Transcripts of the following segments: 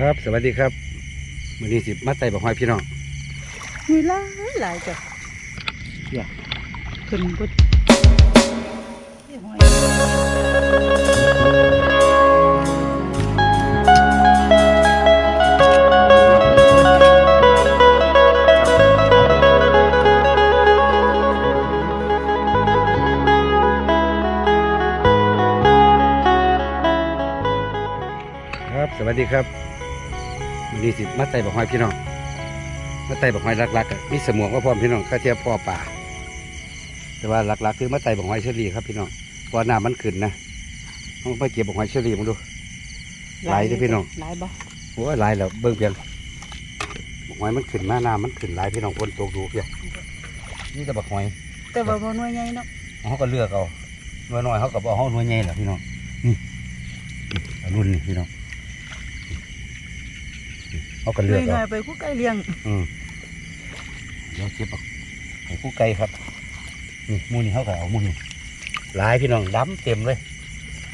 ครับ สวัสดีครับมือนี้สิมาไต่บอกหอยพี่น้องมีหลายหลายจ้ะอย่าขึ้นบุดนี่หอยครับ สวัสดีครับมือ นี้สิมาไต่บอกหอยพี่น้องมาไต่บอกหอยหลักๆอะมีสมองก็พร้อมพี่น้องข้าเทียบพ่อป่า แต่ว่าหลักๆ คือมาไต่บอกหอยเชอรี่ครับพี่น้องเพราะว่าน้ำมันขึ้นนะต้องไปเก็บบอกหอยเชอรี่มาดูหลายเด้อพี่น้องหลายบ่โอ้ยหลายแล้วเบิ่งเพียงบอกหอยมันขึ้นมาน้ำมันขึ้นหลายพี่น้องคนตกดูเพียงนี่แต่บอกหอย แต่ว่าบ่หน่วยใหญ่เนาะเขาก็เลือกเอาหน่วยน้อยเขาก็บอกเขาหน่วยใหญ่แหละพี่น้องนี่นี่เอารุ่นนี่พี่น้องนี่ เขาก็หเลืน่อวกยหน่เอาอยไปคู่ใกล้เลี้ยงอืมเดี๋ยวเก็บเอาให้ผู้ไก่ครับนี่หมูนี่เขาก็เอาหมูนี่หลายพี่น้องดำเต็มเลย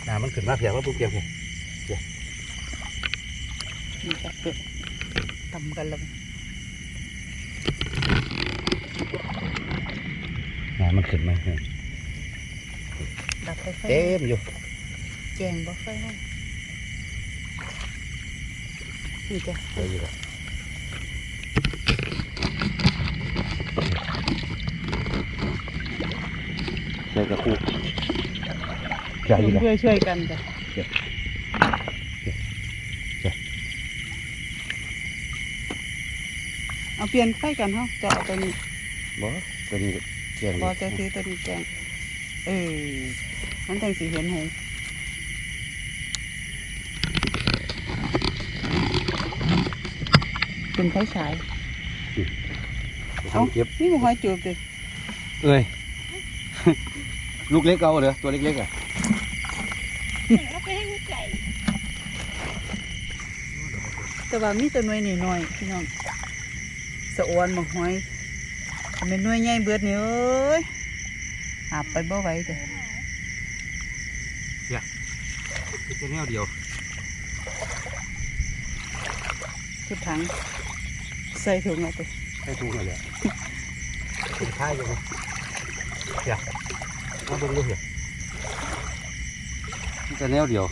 น้ำมันขึ้นมาเพียงว่าปุ๊บเพียงเพียงนี่จ้ะเกิดตำกันแล้วน้ำมันขึ้นมาเพียงดับไฟไฟเต็มอยู่แจงบ่ไฟห้อง นี่จ้ะเต็มอยู่แล้วใส่กระปุกใหญ่เลยช่วยช่วยกันจ้ะเอาเปลี่ยนไฟกันเฮาจะเอาตัวนี้บ่ตัวนี้เจียงบ่จะซื้อตัวนี้แจงเออมันจังสิเห็นหง เป็นไฟฉายต้องเก็บนี่บ่หอยจูบดิเอ้ย ลูกเล็กเอาเหรอตัวเล็กๆอะแต่ว่ามีแต่หน่วยนี่น้อยพี่น้องสะอวนบ่หอยถ้าเป็นหน่วยใหญ่เบิดนี่เอ้ยหาบไปบ่ไหวจ้ะแค่แนวเดียวทุกถัง ใส่ถุงเอาไปให้ถูกเลยเป็นท้ายอยู่นะเดี๋ยวมาเบิ่งดูเดี๋ยวแค่แนวเดียว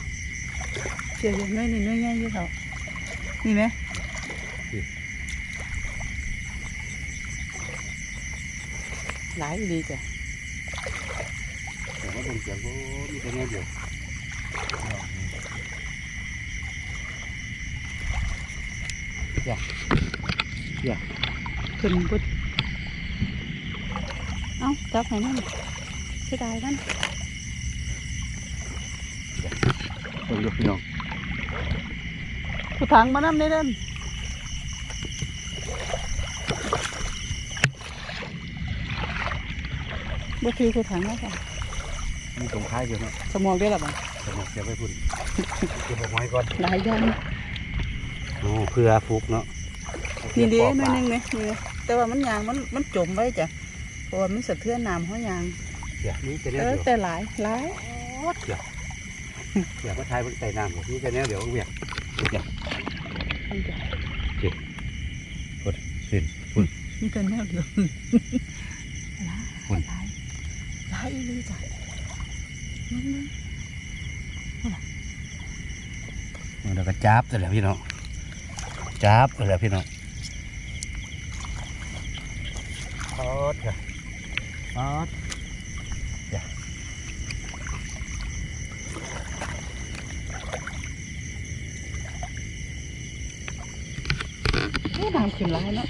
เชื่ออยู่หน่วยนี่หน่วยใหญ่อยู่เขานี่ไหมนี่หลายอีหลีจ้ะแต่ว่าเป็นเสียงโอ้มีแค่แนวเดียวอย่าอย่าขึ้นบุดเอ้าจับให้มันเสียดายมันเบิ่งดูพี่น้องผู้ถังมานำได้เด้นบ่คือผู้ถังแล้วจ้ะมีตรงท้ายอยู่เนาะสมองได้หรอบ่สมองเสียไปพุ่นเก็บเอาไว้ก่อนหลายอย่างโอ้เพื่อฟุกเนาะ นี่เดีหน่อยหนึงไหมนี่ไหมแต่ว่ามันยางมันมันจมไว้จ้ะเพราะว่ามันสะเทือนน้ำเขายางเดี๋ยวนี่แค่แนเอวอเดียวแต่หลายหลายเดี๋ยวเดี๋ยวมาทายบนใส่น้ำบอกนี่จะแนวเดี๋ยวเวียกเดี๋ยวนี่จ้ะกดขึ้นพุ่นนี่แต่แนวเดียวหลายคุณหลายหลายอีหลีจ้ะนั่นเดี๋ยวก็จับแต่แล้วพี่น้องจับแต่แล้วพี่น้อง ออดค่ะออดๆนี่น้ำขึ้นหลายเนาะ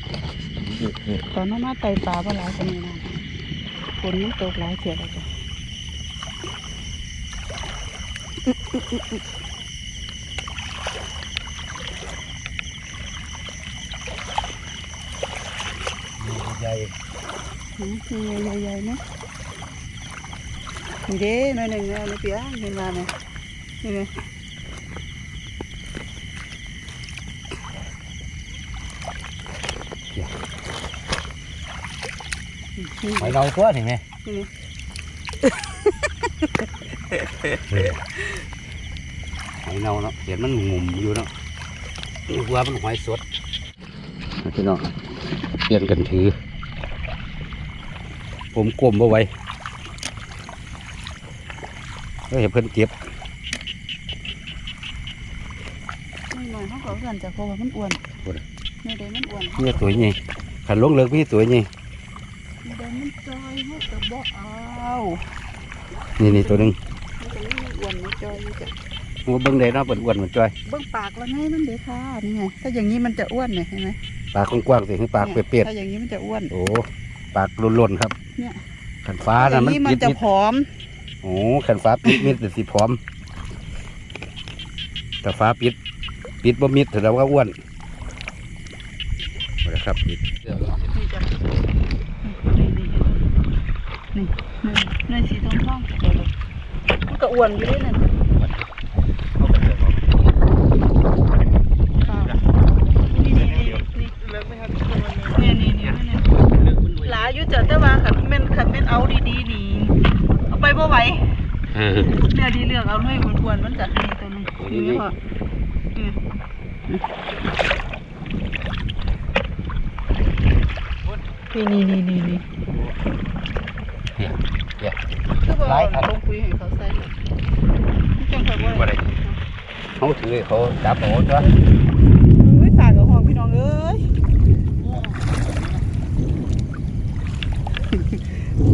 ตอนนั้นมาไต่ปลาว่า หลายคนนี้นะฝนมันตกหลายเสียแล้วจ้ะใหญ่อืมนี่ใหญ่ๆๆนะนี่เด้หน่อยหนึ่งนะนี่เปียเห็นมาไหมนี่ไหมนี่หอยเนาตัวนี่ไหมนี่หอยเนาเนาะเห็นมันงุ่มอยู่เนาะหัวมันหอยสดพี่น้องเปลี่ยนกันถือ ผมกลมเอาไว้ก็เห็นเพิ่นเก็บไม่หน่อยเขาก็เพื่อนจะเพราะว่ามันอ้วนอ้วนไม่ได้มันอ้วนนี่ตัวนี้ขันลงเลิกมีตัวนี้ไม่ได้มันจอยเขาก็บ่เอานี่นี่ตัวหนึงมันก็ไม่อ้วนไม่จอยจ้ะหัวเบิ้งได้เนาะเปิดอ้วนเหมือนจ้อยเบื้องปากแล้วไงมันเด็ค่ะนี่ไงถ้าอย่างนี้มันจะอ้วนเนี่ยเห็นไหมปากกว้างๆสิคือปากเปียกถ้าอย่างนี้มันจะอ้วนๆโอ้ปากล้นๆครับ เนี่ยขันฟ้าอย่านะงมันนี้มันปิดจะมิดผอมโอ้ขันฟ้าปิดมิดแต่สีพร้อม แต่ฟ้าปิด ปิดบ่มิดถือว่าอ้วนเอาละครับปิดนี่จ้ะนี่นี่นี่นี่นี่สีทองทองๆเดี๋ยวเลยมันก็อ้วนอยู่ด้วยนั่นนี่นี่นี่นี่ เลิกไหมครับ นี่นี่นี่นี่หลายอยู่จ้ะแต่ว่าขันแม่นขันแม่นเอาดีๆนี่เอาไปบ่ไหว เออ เนี่ยดีเลือกเอาหน่วยอ้วนๆมันจะนี่ตัวนึงนี่นี่พอนี่นี่นี่นี่นี่เนี่ยเนี่ยคือบอกลายครับลงปุ๋ยให้เขาใส่จังค่ะบ่ว่าได้เขาถือเขาจับเอาจ้ะอุ้ยฝากกับห้องพี่น้องเอ้ย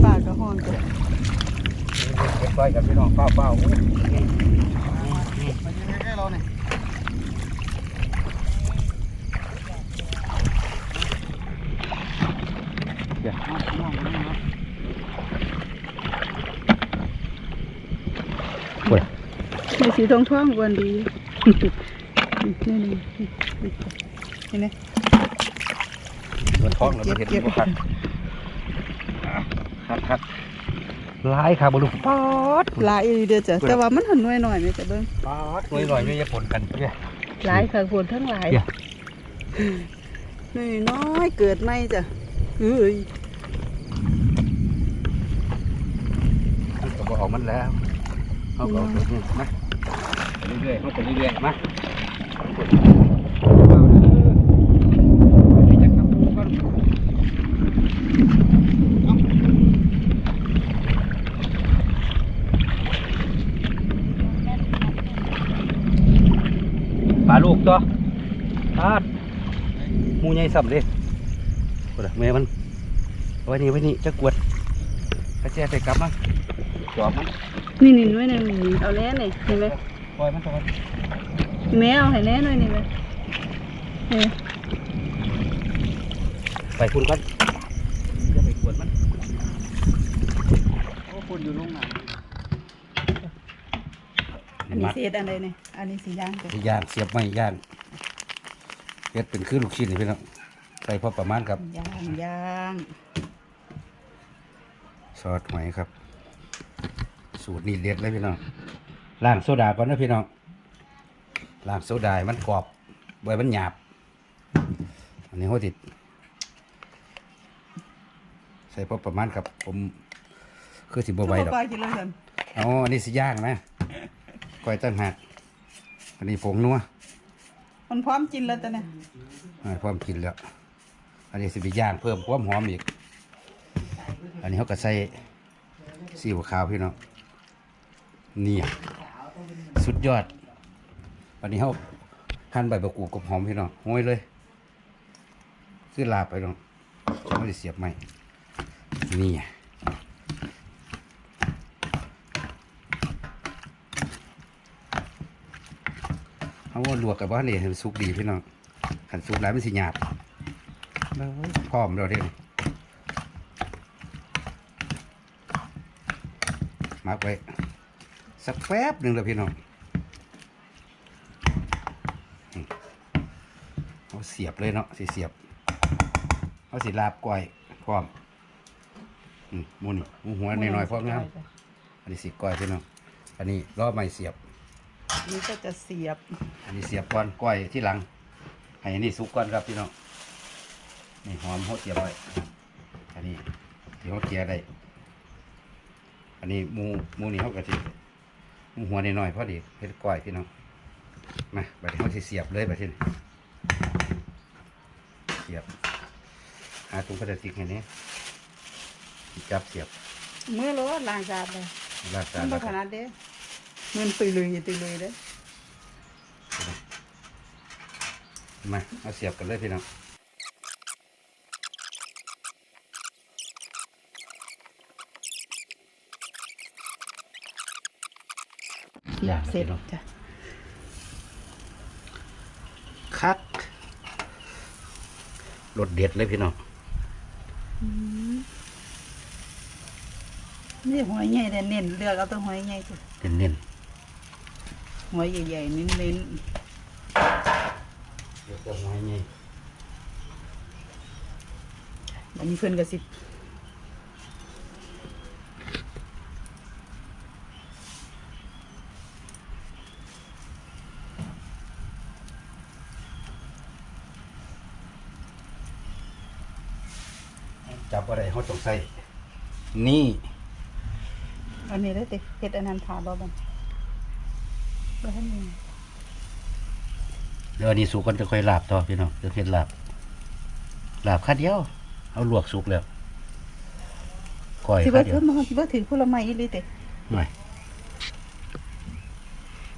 ฝากกับห้องจ้ะ ไว้กับพี่น้องเป้าเป้าๆโอ้ยมายิงใกล้ๆเราเนี่ยเดี๋ยวเอามองกันนะครับโอ้ยในสีทองทองๆอ้วนดีนี่นี่นี่นี่เห็นไหมมันท้องแล้วมันเห็นเก็บบ่คักคักคัก หลายครับบ่ลูกป๊อดหลายอีหลีเด้อจ้ะแต่ว่ามันหันน้อยหน่อยไหมจ้ะเบิ้งป๊อดหน่อยหน่อยนี่จะผลกันเนี่ยหลายค่ะคนทั้งหลายเดี๋ยวน้อยน้อยๆเกิดไม่จ้ะเอ้ยมันก็บออกมันแล้วเขาก็เอาตัวนี้มาไปเรื่อยๆเขาไปเรื่อยๆมาปลาลูกตัวทาดห มูใหญ่สับเลยโอ้ยแม่มันเอาไว้นี่ไว้นี่จะกวดกระแจไปกลับมาจอบมันนี่นี่น้อยหนึ่งนี่เอาแน่นี่เห็นไหมปล่อยมันตรงนั้นแม่เอาให้แน่หน่อยนี่ไหมเออไปคุณก่อนจะไปกวดมันโอ้คนอยู่ลงไหนอันนี้เศษอันใดนี่อันนี้สีย่างจ้ะย่างเสียบไม้ย่าง เฮ็ดเป็นคือลูกชิ้นนี่พี่น้องใส่พอประมาณครับ ย่างย่างซอสหอยครับ สูตรนี้เด็ดเลยพี่น้องล้างโซดาก่อนนะพี่น้องล้างโซดาให้มันกรอบไว้มันหยาบ อันนี้หัวติด ใส่พอประมาณครับ ผมคือสิบไหวดอกปลากินแล้วกัน อ๋ออันนี้สิย่างนะก้อยตั้งหักอันนี้ผงนัว มันพร้อมกินแล้วจ้ะเนี่ยพร้อมกินแล้ว อันนี้สิไปย่างเพิ่มความหอมอีก อันนี้เขาก็ใส่ซีอิ๊วขาวพี่น้องเนี่ยสุดยอดอันนี้เขาหั่นใบบักกูกับหอมพี่น้องโห้ยเลย คือลาบไปน้องไม่ได้เสียบไหมนี่ เขาลวกกับว่าเนี่ยมันสุกดีพี่น้องขันสุกแล้วมันสิหยาบแล้วพร้อมเราเด้นี่มักไว้สักแป๊บหนึ่งเลยพี่น้องเอาเสียบเลยเนาะสิเสียบเอาสิลาบก้อยพร้อมมูนี่หมูหัวน้อยๆพร้อมนะครับอันนี้สิก้อยพี่น้องอันนี้ล้อไม้เสียบ นนี้ก็จะเสียบ อันนี้เสียบก่อนก้อยที่หลัง ให้อันนี้สุกก่อนครับพี่น้องนี่หอมเขาเจียบไว้อันนี้ที่เขาเจียได้ อันนี้หมูหมูนี่เขากะทิหมูหัวนิดหน่อยๆพอดีเพ็ดก้อยพี่น้องมาบัดนี้เขาสิเสียบเลยบัดนี้สียบหาถุงพลาสติกให้นี้จับเสียบ มือรถล้างสะอาดเลยลาดตามันแล้บ่วขก็นาดเด้ มันตุยลุยตุยลุยเด้มาเอาเสียบกันเลยพี่น้องอยากเสร็จจ้ะคักรสเด็ดเลยพี่น้องนี่หอยใหญ่แต่เน้นเลือกเอาแตัวหอยใหญ่สิเน้น หอยใหญ่ๆเน้นๆเดี๋ยวจะหอยนี่ๆอันนี้เพิ่นก็สิจับอะไรเขาต้องใส่นี่ อันนี้ได้อติเฮ็ดอันนั้นทาบ่บัน บ่ทันมีเดี๋ยวอันนี้สุกกันจะค่อยลาบต่อพี่น้องเดี๋ยวเห็ดลาบลาบค่าเดียว เอาลวกสุกแล้วก้อยสิค่าบ่เดียถืวอมาสิบ่ถือผลไม้อีหลีติหน่อย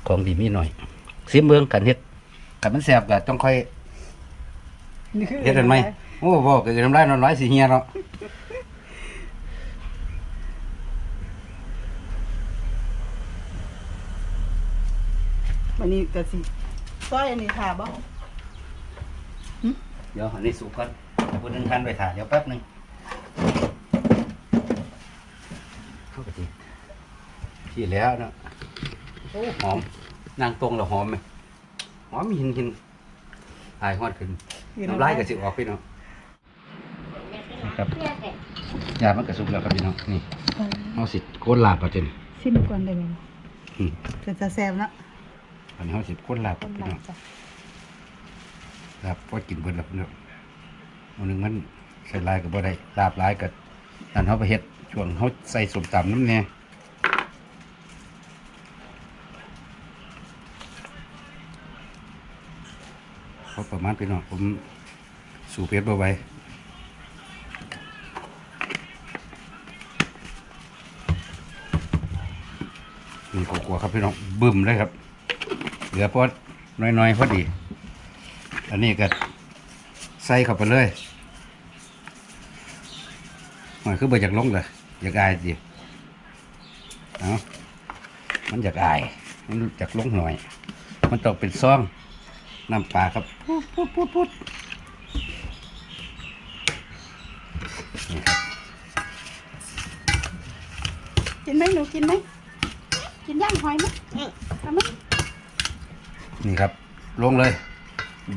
ของดีมีหน่อยซิมเมืองกันเฮ็ดกันมันแซ่บก็ต้องค่อยนี่คือเฮ็ดกันไหมโอ้บอกเกิดน้ำลายน้อยๆสิเฮียเนาะ วันนี้ก็สิซอยอันนี้ทาบ่เดี๋ยวอันนี้สุกก่อนพูดนึงทันไปถ่าเดี๋ยวแป๊บหนึงเข้าไปดิพี่แล้วเนาะโอ้หอมนางตรงแล้วหอมไหมหอมหินหินหายฮอดขึ้นน้ำลายก็สิออกพี่น้องนะครับยามันก็สุกแล้วครับพี่น้องนี่เอาสิโกนลาบเอาจนซิมก่อนได้บ่อืมจะจะแซ่บเนาะ อันนี้เอาสิโกนลาบต้นพี่หลัน้งองจ้ะลาบพอกินเบิดแล้วพี่น้องอันหนึงมันใส่ลายก็บ่ได้ลาบหลายก็นั่นเฮาไปเฮ็ดช่วงเฮาใส่สมตำน้ำแน่พอประมาณพี่น้องผมสู่เพชรบ่ไหว้นี่กลัวๆครับพี่น้องบึ้มเลยครับ เหลือพอน้อยๆพอดี อันนี้ก็ใส่เข้าไปเลยมันคือบ่อยากลงเลยอยากอายดิเอามันอยากอาย มันอยากลงหน่อย มันต้องเป็นซองน้ำปลาครับพุดพุดพุดพุดนี่ครับกินไหมหนูกินไหมกินย่างหอยไหมทำไหม นี่ครับ ลงเลย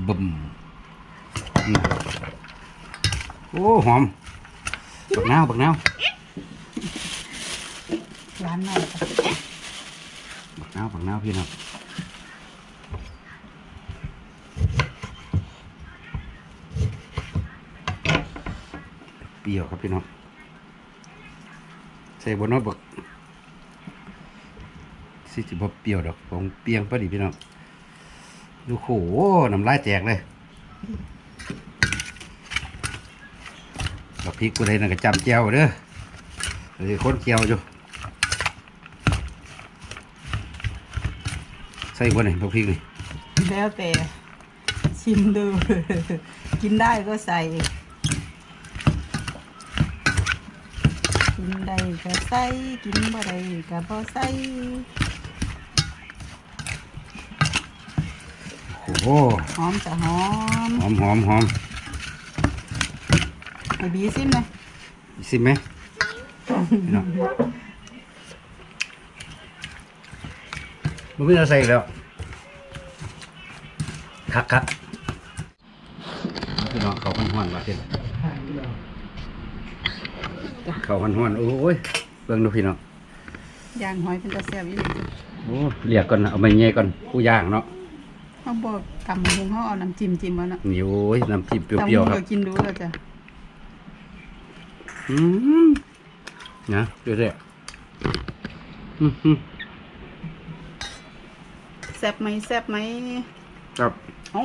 บึมโอ้ หอมบักนาวบักนาวร้านหน่อยบักนาวบักนาวพี่น้องเปรี้ยวครับพี่น้องใส่บนน้อยบักสิจิบเปรี้ยวดอกผมเปียงพอดีพี่น้อง ดูโหน้ำลายแตกเลยดอกพริกกูได้นั่นก็จำเจียวเด้อเดี๋ยวคนเจียวอยู่ ใส่บนไหนบักพริกนี่แล้วแต่ชิมดู กินได้ก็ใส่ กินได้ก็ใส่ กินบ่ได้ก็บ่ใส่ โอ้โหหอมจะหอมหอมหอมหอมไอ้บีซิมเลยสิไหมพี่น้องมันไม่ได้ใส่อีกแล้วคักคักพี่น้องเขาพันห้วนมาเต็มเขาพันห้วนโอ้ยเบิ่งดูพี่น้องย่างหอยเป็นตะแซ่บอยู่โอ้เรียกก่อนนะเอาไปเงี้ยก่อนผู้ย่างเนาะเขาบอก ตำหุงเขาเอาน้ำจิ้มจิ้มมาเนาะนี่โอ้ยน้ำจิ้มเปตำรี้ยวหุงๆครับก็กินดูแล้วจ้ะอืมนะเรื่อยๆอืมอืมแซ่บไหมแซ่บไหมครับ เอ้า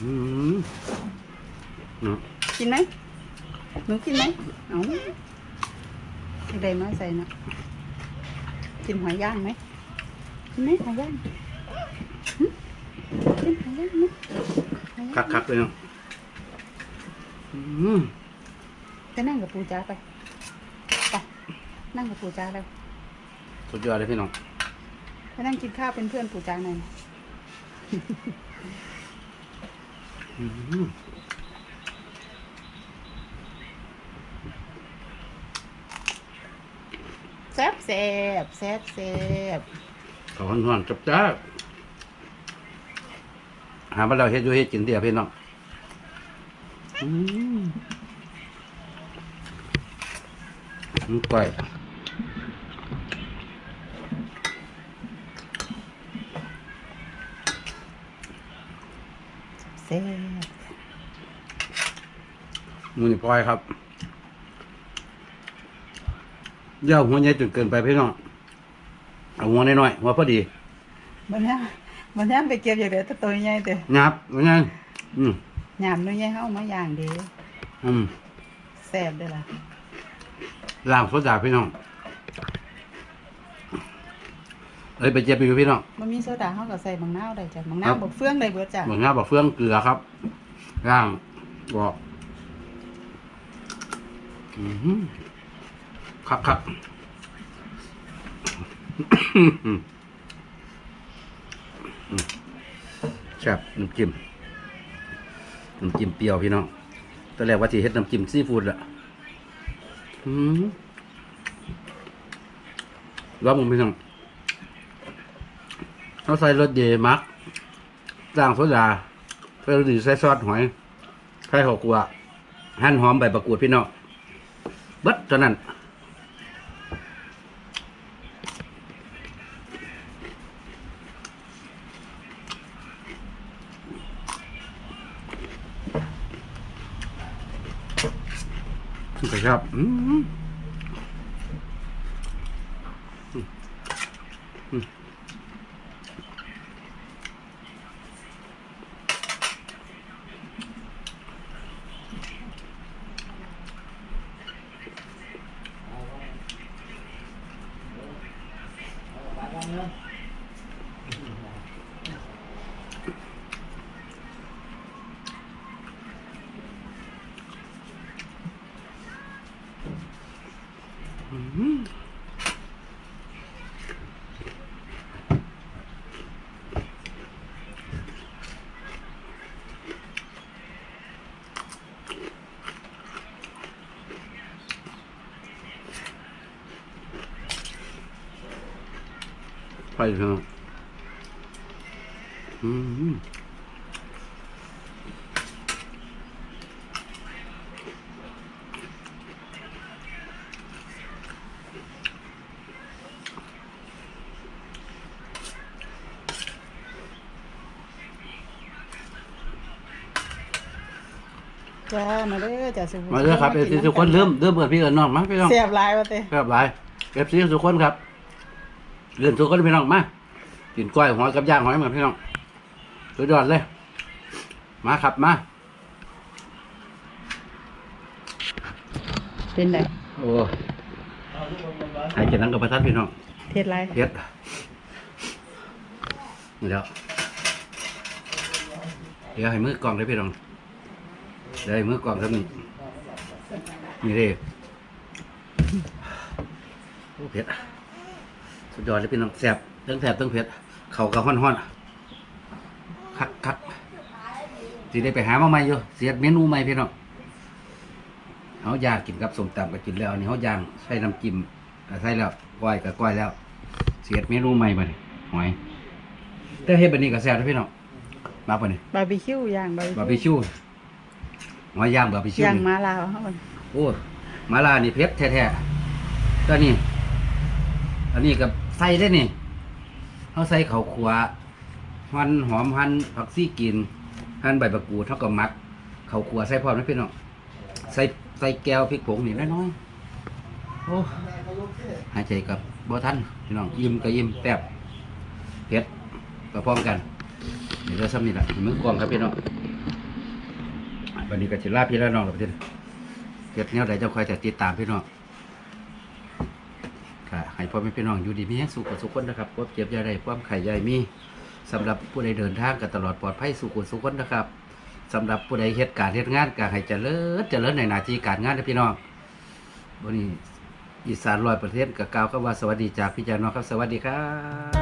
อืมเนาะกินไหมหนูกินไหมเอาที่ใดมาใส่นะกินหอยย่างไหมกินไหมหอยย่าง คักคักๆเลยเนาะอืมไปนั่งกับปูจ้าไปไปนั่งกับปูจ้าแล้วสุดยอดเลยพี่น้องไปนั่งกินข้าวเป็นเพื่อนปูจ้าหน่อยอืมแซ่บแซ่บแซ่บแซ่บขาหอนๆจับจ้า หามาเราเฮ็ดอยู่เฮ็ดกินเดียวพี่น้องอืมอืมก้อยแซ่บมือนี่ปล่อยครับอย่าเอาหัวใหญ่จนเกินไปพี่น้องเอาหัวน้อยๆหัวพอดีมันนี้ มันนี้ไปเก็บอย่างเดียวแต่ตัวใหญ่เด้องับว่าไงอืมยามนู้นใหญ่เข้ามาอย่างเดียวอืมแซ่บเด้อล่ะล่างโซดาพี่น้องเอ้ยไปเจ็บอยู่พี่น้องมันมีโซดาเขาก็ใส่บางนาวได้จ้ะบางนาครัวบบกเฟืองได้เบิดจ้ะเหมือนงาบอกเฟืองเกลือครับล่างบอกอือหือครับครับ อืม แซ่บน้ำจิ้มน้ำจิ้มเปรี้ยวพี่น้องตอนแรกว่าจะเฮ็ดน้ำจิ้มซีฟู้ดอะรอบมึงพี่น้องเขาใส่รสเดมักจ้างโซดาใส่รสดีใส่ซอสหอยไข่หอกกัวหั่นหอมใบประกรูดพี่น้องเบิดเท่านั้น ไปครับ อืมอืม ไปเถอะอืมจ้ามาเด้อจ้าสุมาเลยครับเอฟซีทุกคนเริ่มเริ่มเปิดพี่เอิญน้องมาพี่น้องเสียบหลายว่าเต้ครับหลายเอฟซีทุกคนครับ เรื่องทุกคนพี่น้องมากินกล้วยหอยกับย่างหอยมาพี่น้องสุดยอดเลย มาครับมา เป็นไงโอ้หายจากนั้นกับประทัดพี่น้องเทศไรเฮ็ดนี่แล้วเดี๋ยวให้มือกล่องเลยพี่น้องเดี๋ยวให้มือกล่องครับนี่นี่เลยโอ้เผ็ด สุดยอดเลยพี่น้องแซ่บทั้งแซ่บทั้งเผ็ดเข่ากับห้อนๆคักคักสิได้ไปหามาใหม่อยู่เสียดเมนูใหม่พี่น้องเขาย่างกินกับสมตำก็กินแล้วอันนี่เขาย่างใส่น้ำจิ้มก็ใส่แล้วก้อยก็ก้อยแล้ว เสียดเมนูใหม่มาดิหอยแต่เฮ็ดแบบนี้ก็แซ่บนะพี่น้องมาปะนี่บาร์บีคิวย่างบาร์บาร์บีบีคิวคิวหอยย่างบาร์บีคิวย่างนี่มาลาวเขามันโอ้มาลานี่เผ็ดแท้ๆก็นี่ อันนี้กับใส่ได้นี่เขาใส่เขาวขัวหั่นหอมหั่นผักซี่กินหั่นใบประกูดเท่ากับมักข้าวขัวใส่พร้อมนะพี่น้องใส่ใส่แก้วพริกผงนี่น้อยๆโอ้หายใจกับบ่ทันพี่น้องยิ้มก็ยิ้มแป๊บเผ็ดก็พร้อมกันเดี๋ยวเราซ้ำนี่แหละมือกลองครับพี่น้องวันนี้ก็จะลาพี่ล้วน้องหรอกพี่เก็บแนวใดเจ้าคอยแต่ติดตามพี่น้อง ค่ะให้พ่อแม่พี่น้องอยู่ดีมีแห้งสุขกับสุขคนนะครับควบเจ็บยาได้ความไข่ใหญ่มีสำหรับผู้ใดเดินทางกันตลอดปลอดภัยสุขสุขคนนะครับสำหรับผู้ใดเหตุการณ์เหตุงานก็ให้เจริญเจริญในหน้าที่การงานนะพี่น้องวันนี้อีสานลอยประเทศกับกาวก็ว่าสวัสดีจากพี่จานน้องครับ สวัสดีครับ